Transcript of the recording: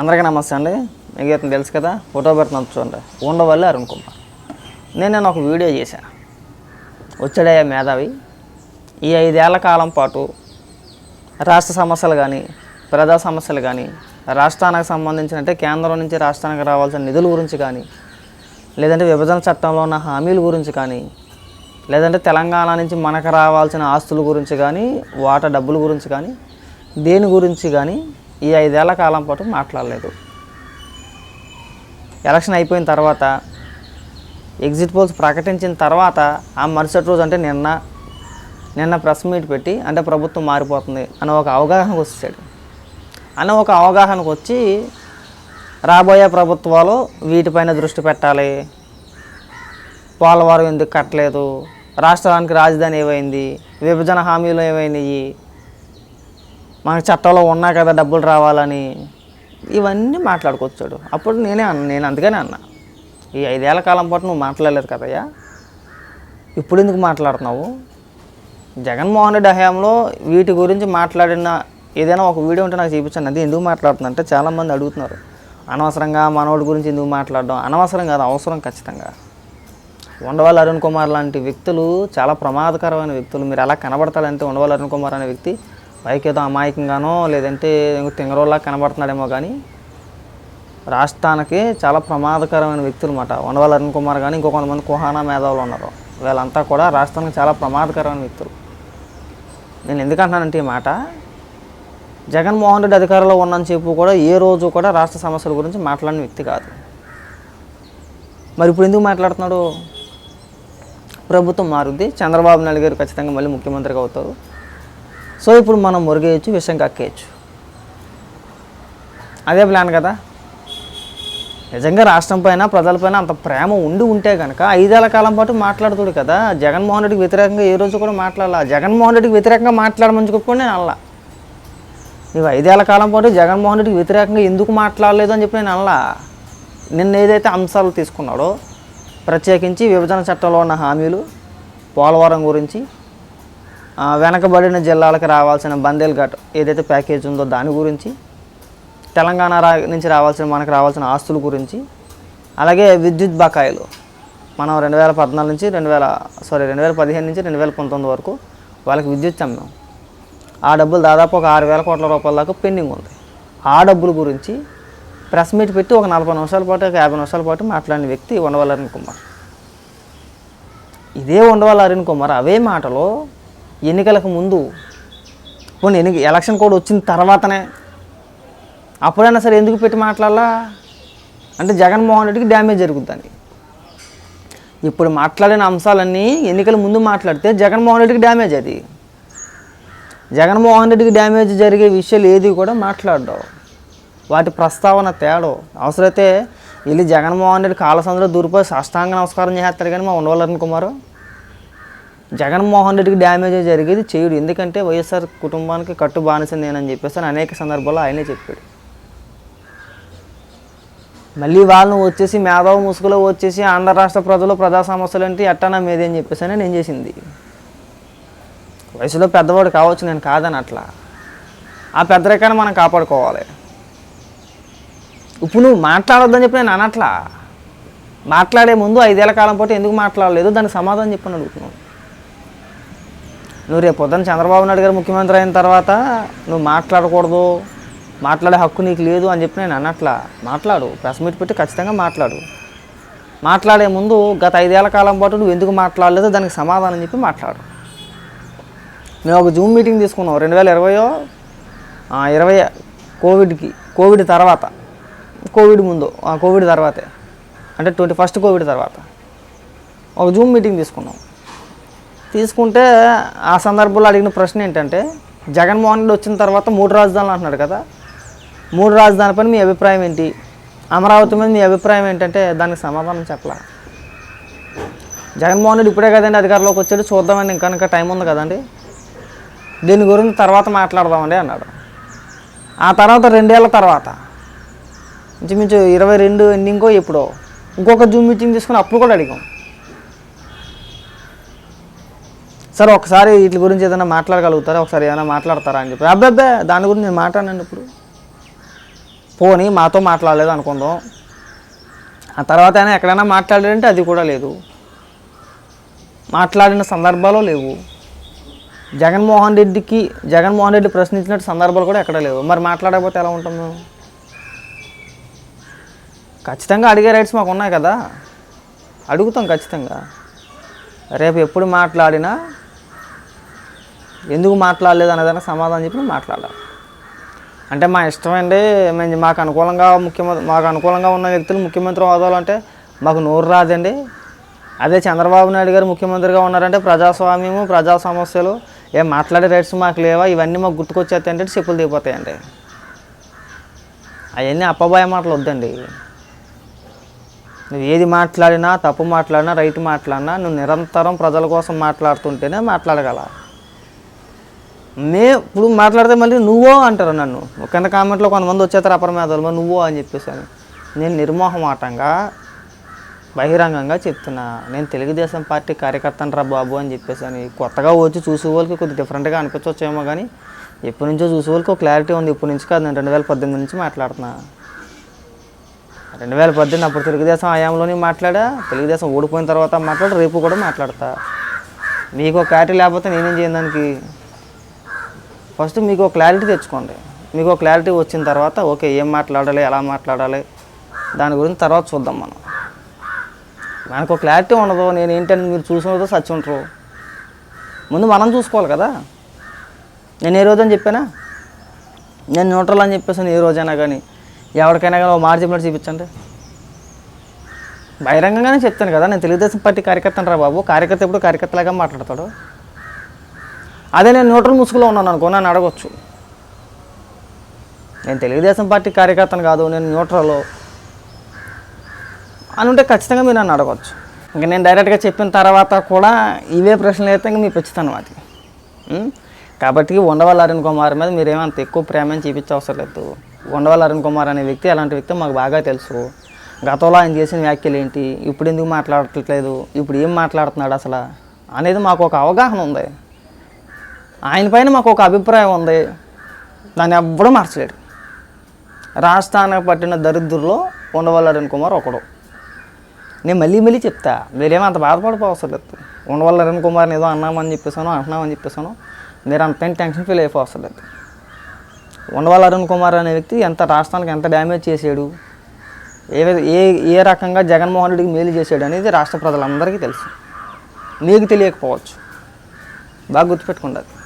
అందరికీ నమస్తే అండి. మీకు ఇతను తెలుసు కదా ఫోటో పెడుతున్నాను చూడండి. ఉండవల్లి అరుణ్ కుమార్ నేను నేను ఒక వీడియో చేశా. వచ్చాడయ్యా మేధావి. ఈ ఐదేళ్ళ కాలం పాటు రాష్ట్ర సమస్యలు కానీ ప్రజా సమస్యలు కానీ రాష్ట్రానికి సంబంధించిన అంటే కేంద్రం నుంచి రాష్ట్రానికి రావాల్సిన నిధుల గురించి కానీ లేదంటే విభజన చట్టంలో ఉన్న హామీల గురించి కానీ లేదంటే తెలంగాణ నుంచి మనకు రావాల్సిన ఆస్తుల గురించి కానీ వాటా డబ్బుల గురించి కానీ దేని గురించి కానీ ఈ ఐదేళ్ళ కాలం పాటు మాట్లాడలేదు. ఎలక్షన్ అయిపోయిన తర్వాత ఎగ్జిట్ పోల్స్ ప్రకటించిన తర్వాత ఆ మరుసటి రోజు అంటే నిన్న నిన్న ప్రెస్ మీట్ పెట్టి అంటే ప్రభుత్వం మారిపోతుంది అని ఒక అవగాహనకు వచ్చాడు. అని ఒక అవగాహనకు వచ్చి రాబోయే ప్రభుత్వాలు వీటిపైన దృష్టి పెట్టాలి. పోలవరం ఎందుకు కట్టలేదు? రాష్ట్రానికి రాజధాని ఏమైంది? విభజన హామీలు ఏమైనాయి? మన చట్టంలో ఉన్నా కదా డబ్బులు రావాలని. ఇవన్నీ మాట్లాడుకొచ్చాడు. అప్పుడు నేనే అన్న నేను అందుకనే అన్నా. ఈ ఐదేళ్ళ కాలం పాటు నువ్వు మాట్లాడలేదు కదయ్యా. ఇప్పుడు ఎందుకు మాట్లాడుతున్నావు? జగన్మోహన్ రెడ్డి హయాంలో వీటి గురించి మాట్లాడిన ఏదైనా ఒక వీడియో ఉంటే నాకు చూపించండి. అది ఎందుకు మాట్లాడుతున్నా అంటే చాలామంది అడుగుతున్నారు. అనవసరంగా మనోడి గురించి ఎందుకు మాట్లాడడం? అనవసరం కాదు అవసరం ఖచ్చితంగా. ఉండవల్లి అరుణ్ కుమార్ లాంటి వ్యక్తులు చాలా ప్రమాదకరమైన వ్యక్తులు. మీరు ఎలా కనబడతాడంటే ఉండవల్లి అరుణ్ కుమార్ అనే వ్యక్తి పైకి ఏదో అమాయకంగానో లేదంటే తింగరోళ్ళ కనబడుతున్నాడేమో కానీ రాష్ట్రానికి చాలా ప్రమాదకరమైన వ్యక్తులు అన్నమాట ఉండవల్లి అరుణ్ కుమార్ కానీ ఇంకో కొంతమంది కుహానా మేధావులు ఉన్నారు. వీళ్ళంతా కూడా రాష్ట్రానికి చాలా ప్రమాదకరమైన వ్యక్తులు. నేను ఎందుకు అంటున్నానంటే ఈ మాట జగన్మోహన్ రెడ్డి అధికారంలో ఉన్నని చెప్పు కూడా ఏ రోజు కూడా రాష్ట్ర సమస్యల గురించి మాట్లాడిన వ్యక్తి కాదు. మరి ఇప్పుడు ఎందుకు మాట్లాడుతున్నాడు? ప్రభుత్వం మారుద్ది చంద్రబాబు నాయుడు గారు ఖచ్చితంగా మళ్ళీ ముఖ్యమంత్రిగా అవుతారు. సో ఇప్పుడు మనం మురిగేయచ్చు విషం కక్కేయచ్చు. అదే ప్లాన్ కదా? నిజంగా రాష్ట్రం పైన ప్రజలపైన అంత ప్రేమ ఉండి ఉంటే కనుక ఐదేళ్ళ కాలం పాటు మాట్లాడుతుడు కదా. జగన్మోహన్ రెడ్డికి వ్యతిరేకంగా ఏ రోజు కూడా మాట్లాడాల? జగన్మోహన్ రెడ్డికి వ్యతిరేకంగా మాట్లాడమని చెప్పుకొని నేను అల్లా నువ్వు ఐదేళ్ళ కాలం పాటు జగన్మోహన్ రెడ్డికి వ్యతిరేకంగా ఎందుకు మాట్లాడలేదు అని చెప్పి నేను అల్లా నిన్న ఏదైతే అంశాలు తీసుకున్నాడో ప్రత్యేకించి విభజన చట్టంలో ఉన్న హామీలు పోలవరం గురించి వెనకబడిన జిల్లాలకు రావాల్సిన బందేల్ ఘాట్ ఏదైతే ప్యాకేజ్ ఉందో దాని గురించి తెలంగాణ రా నుంచి రావాల్సిన మనకు రావాల్సిన ఆస్తుల గురించి అలాగే విద్యుత్ బకాయిలు. మనం రెండు వేల పద్నాలుగు నుంచి రెండు వేల సారీ రెండు వేల పదిహేను నుంచి రెండు వేల పంతొమ్మిది వరకు వాళ్ళకి విద్యుత్ అమ్మాం ఆ డబ్బులు దాదాపు ఒక ఆరు వేల కోట్ల రూపాయల దాకా పెండింగ్ ఉంది. ఆ డబ్బుల గురించి ప్రెస్ మీట్ పెట్టి ఒక నలభై నిమిషాల పాటు ఒక యాభై నిమిషాల పాటు మాట్లాడిన వ్యక్తి ఉండవల్లి అరుణ్ కుమార్. ఇదే ఉండవల్లి అరుణ్ కుమార్ అవే మాటలో ఎన్నికలకు ముందు పోనీ ఎన్ని ఎలక్షన్ కోడ్ వచ్చిన తర్వాతనే అప్పుడైనా సరే ఎందుకు పెట్టి మాట్లాడాలా? అంటే జగన్మోహన్ రెడ్డికి డ్యామేజ్ జరుగుతుంది ఇప్పుడు మాట్లాడిన అంశాలన్నీ ఎన్నికల ముందు మాట్లాడితే జగన్మోహన్ రెడ్డికి డ్యామేజ్ అది. జగన్మోహన్ రెడ్డికి డ్యామేజ్ జరిగే విషయాలు ఏది కూడా మాట్లాడవు వాటి ప్రస్తావన తేడో. అవసరమైతే వెళ్ళి జగన్మోహన్ రెడ్డి కాలసందులో దూరిపోయి సాష్టాంగ నమస్కారం చేస్తారు కానీ మా ఉండవల్లని కుమారు. జగన్మోహన్ రెడ్డికి డ్యామేజ్ జరిగేది చేయుడు. ఎందుకంటే వైఎస్ఆర్ కుటుంబానికి కట్టు బానిస నేనని చెప్పేసి అని అనేక సందర్భాల్లో ఆయనే చెప్పాడు. మళ్ళీ వాళ్ళను వచ్చేసి మేధావ్ ముసుగులో వచ్చేసి ఆంధ్ర రాష్ట్ర ప్రజలు ప్రజా సమస్యలు అంటే ఎట్టానా మీదే అని చెప్పేసి అని నేను చేసింది. వయసులో పెద్దవాడు కావచ్చు నేను కాదని అట్లా. ఆ పెద్దరికాన్ని మనం కాపాడుకోవాలి. ఇప్పుడు నువ్వు మాట్లాడొద్దని చెప్పి నేను అనట్లా. మాట్లాడే ముందు ఐదేళ్ళ కాలం పాటు ఎందుకు మాట్లాడలేదు? దానికి సమాధానం చెప్పని అడుగుతున్నాను. నువ్వు రేపు పొద్దున్న చంద్రబాబు నాయుడు గారు ముఖ్యమంత్రి అయిన తర్వాత నువ్వు మాట్లాడకూడదు మాట్లాడే హక్కు నీకు లేదు అని చెప్పి నేను అన్నట్లా మాట్లాడు. ప్రెస్ మీట్ పెట్టి ఖచ్చితంగా మాట్లాడు. మాట్లాడే ముందు గత ఐదేళ్ళ కాలం పాటు నువ్వు ఎందుకు మాట్లాడలేదో దానికి సమాధానం చెప్పి మాట్లాడు. మేము ఒక జూమ్ మీటింగ్ తీసుకున్నాం రెండు వేల ఇరవయో ఇరవై కోవిడ్కి కోవిడ్ తర్వాత కోవిడ్ ముందు ఆ, కోవిడ్ తర్వాతే. అంటే ట్వంటీ ఫస్ట్ కోవిడ్ తర్వాత. ఒక జూమ్ మీటింగ్ తీసుకున్నాం. తీసుకుంటే ఆ సందర్భంలో అడిగిన ప్రశ్న ఏంటంటే జగన్మోహన్ రెడ్డి వచ్చిన తర్వాత మూడు రాజధానులు అంటున్నాడు కదా. మూడు రాజధాని పని మీ అభిప్రాయం ఏంటి? అమరావతి మీద మీ అభిప్రాయం ఏంటంటే దానికి సమాధానం చెప్పలా? జగన్మోహన్ రెడ్డి ఇప్పుడే కదండి అధికారంలోకి వచ్చాడు చూద్దామండి ఇంకా ఇంకా టైం ఉంది కదండి. దీని గురించి తర్వాత మాట్లాడదామండి అన్నాడు. ఆ తర్వాత రెండేళ్ళ తర్వాత ఇంచుమించు ఇరవై రెండు ఎండింగో ఎప్పుడో ఇంకొక జూమ్ మీటింగ్ తీసుకుని అప్పుడు కూడా అడిగాం. సార్ ఒకసారి వీటి గురించి ఏదైనా మాట్లాడగలుగుతారా? ఒకసారి ఏమైనా మాట్లాడతారా? అని చెప్పి. అబ్బాబ్బే దాని గురించి నేను మాట్లాడండి ఇప్పుడు. పోనీ మాతో మాట్లాడలేదు అనుకుందాం. ఆ తర్వాత అయినా ఎక్కడైనా మాట్లాడాడంటే అది కూడా లేదు. మాట్లాడిన సందర్భాలు లేవు. జగన్మోహన్ రెడ్డికి జగన్మోహన్ రెడ్డి ప్రశ్నించినట్టు సందర్భాలు కూడా ఎక్కడ లేవు. మరి మాట్లాడకపోతే ఎలా ఉంటాం మేము? ఖచ్చితంగా అడిగే రైట్స్ మాకు ఉన్నాయి కదా. అడుగుతాం ఖచ్చితంగా. రేపు ఎప్పుడు మాట్లాడినా ఎందుకు మాట్లాడలేదు అనేదానికి సమాధానం చెప్పి మాట్లాడాలి. అంటే మా ఇష్టం అండి మేము మాకు అనుకూలంగా ముఖ్యమంత్రి మాకు అనుకూలంగా ఉన్న వ్యక్తులు ముఖ్యమంత్రి హోదాలు మాకు నోరు రాదండి. అదే చంద్రబాబు నాయుడు గారు ముఖ్యమంత్రిగా ఉన్నారంటే ప్రజాస్వామ్యము ప్రజా సమస్యలు ఏం మాట్లాడే రైట్స్ మాకు లేవా ఇవన్నీ మాకు గుర్తుకొచ్చేస్తాయి అంటే చెప్పులు దిగిపోతాయండి అవన్నీ అప్పబాయ మాటలు వద్దండి. నువ్వు ఏది మాట్లాడినా తప్పు మాట్లాడినా రైట్ మాట్లాడినా నువ్వు నిరంతరం ప్రజల కోసం మాట్లాడుతుంటేనే మాట్లాడగల. మే ఇప్పుడు మాట్లాడితే మళ్ళీ నువ్వో అంటారు నన్ను. కింద కామెంట్లో కొంతమంది వచ్చేస్తారు అపరమేధాలు మరి నువ్వో అని చెప్పేసాను నేను నిర్మోహమాటంగా బహిరంగంగా చెప్తున్నా. నేను తెలుగుదేశం పార్టీ కార్యకర్తను రా బాబు అని చెప్పేసాను కొత్తగా వచ్చి చూసే వాళ్ళకి కొద్దిగా డిఫరెంట్గా అనిపించవచ్చేమో కానీ ఎప్పటి నుంచో చూసే వాళ్ళకి ఒక క్లారిటీ ఉంది. ఇప్పటి నుంచి కాదు నేను రెండు వేల పద్దెనిమిది నుంచి మాట్లాడుతున్నా. రెండు వేల పద్దెనిమిది అప్పుడు తెలుగుదేశం హయాంలోనే మాట్లాడా? తెలుగుదేశం ఓడిపోయిన తర్వాత మాట్లాడు రేపు కూడా మాట్లాడతా. మీకు ఒక క్లారిటీ లేకపోతే నేనేం చేయను దానికి? ఫస్ట్ మీకు ఒక క్లారిటీ తెచ్చుకోండి. మీకు ఒక క్లారిటీ వచ్చిన తర్వాత ఓకే ఏం మాట్లాడాలి ఎలా మాట్లాడాలి దాని గురించి తర్వాత చూద్దాం మనం. మనకు ఒక క్లారిటీ ఉండదు నేను ఏంటని మీరు చూసినదో సచ్చి ఉంటారు ముందు మనం చూసుకోవాలి కదా. నేను ఏ రోజు అని చెప్పానా? నేను న్యూట్రల్ అని చెప్పేసాను ఏ రోజైనా కానీ ఎవరికైనా కానీ ఒక మాట చెప్పినట్టు చూపించండి. బహిరంగంగానే చెప్తాను కదా నేను తెలుగుదేశం పార్టీ కార్యకర్తను రా బాబు. కార్యకర్త ఎప్పుడు కార్యకర్తలాగా మాట్లాడతాడు? అదే నేను న్యూట్రల్ ముసుగులో ఉన్నాను అనుకో నన్ను అడగొచ్చు. నేను తెలుగుదేశం పార్టీ కార్యకర్తను కాదు నేను న్యూట్రల్. అని ఉంటే ఖచ్చితంగా మీరు నన్ను అడగవచ్చు ఇంకా నేను డైరెక్ట్గా చెప్పిన తర్వాత కూడా ఇవే ప్రశ్నలు అయితే ఇంకా మీ పెంచుతాను అది. కాబట్టి ఉండవల్ అరుణ్ కుమార్ మీద మీరేమంత ఎక్కువ ప్రేమని చూపించవసరం లేదు. ఉండవల్ అరుణ్ కుమార్ అనే వ్యక్తి అలాంటి వ్యక్తి మాకు బాగా తెలుసు. గతంలో ఆయన చేసిన వ్యాఖ్యలు ఏంటి? ఇప్పుడు ఎందుకు మాట్లాడట్లేదు? ఇప్పుడు ఏం మాట్లాడుతున్నాడు అసలు? అనేది మాకు ఒక అవగాహన ఉంది. ఆయన పైన మాకు ఒక అభిప్రాయం ఉంది. దాన్ని ఎవ్వడూ మార్చలేడు. రాష్ట్రానికి పట్టిన దరిద్రుల్లో ఉండవల్లి అరుణ్ కుమార్ ఒకడు. నేను మళ్ళీ మళ్ళీ చెప్తా మీరేమో అంత బాధపడిపోవసరం లేదు ఉండవల్ల అరుణ్ కుమార్ని ఏదో అన్నామని చెప్పేసాను అంటున్నామని చెప్పేసాను మీరు అంతేం టెన్షన్ ఫీల్ అయిపోవసరం లేదు ఉండవల్ల అరుణ్ కుమార్ అనే వ్యక్తి ఎంత రాష్ట్రానికి ఎంత డ్యామేజ్ చేశాడు? ఏ ఏ ఏ రకంగా జగన్మోహన్ రెడ్డికి మేలు చేశాడు అనేది రాష్ట్ర ప్రజలందరికీ తెలుసు. మీకు తెలియకపోవచ్చు. బాగా గుర్తుపెట్టుకుండదు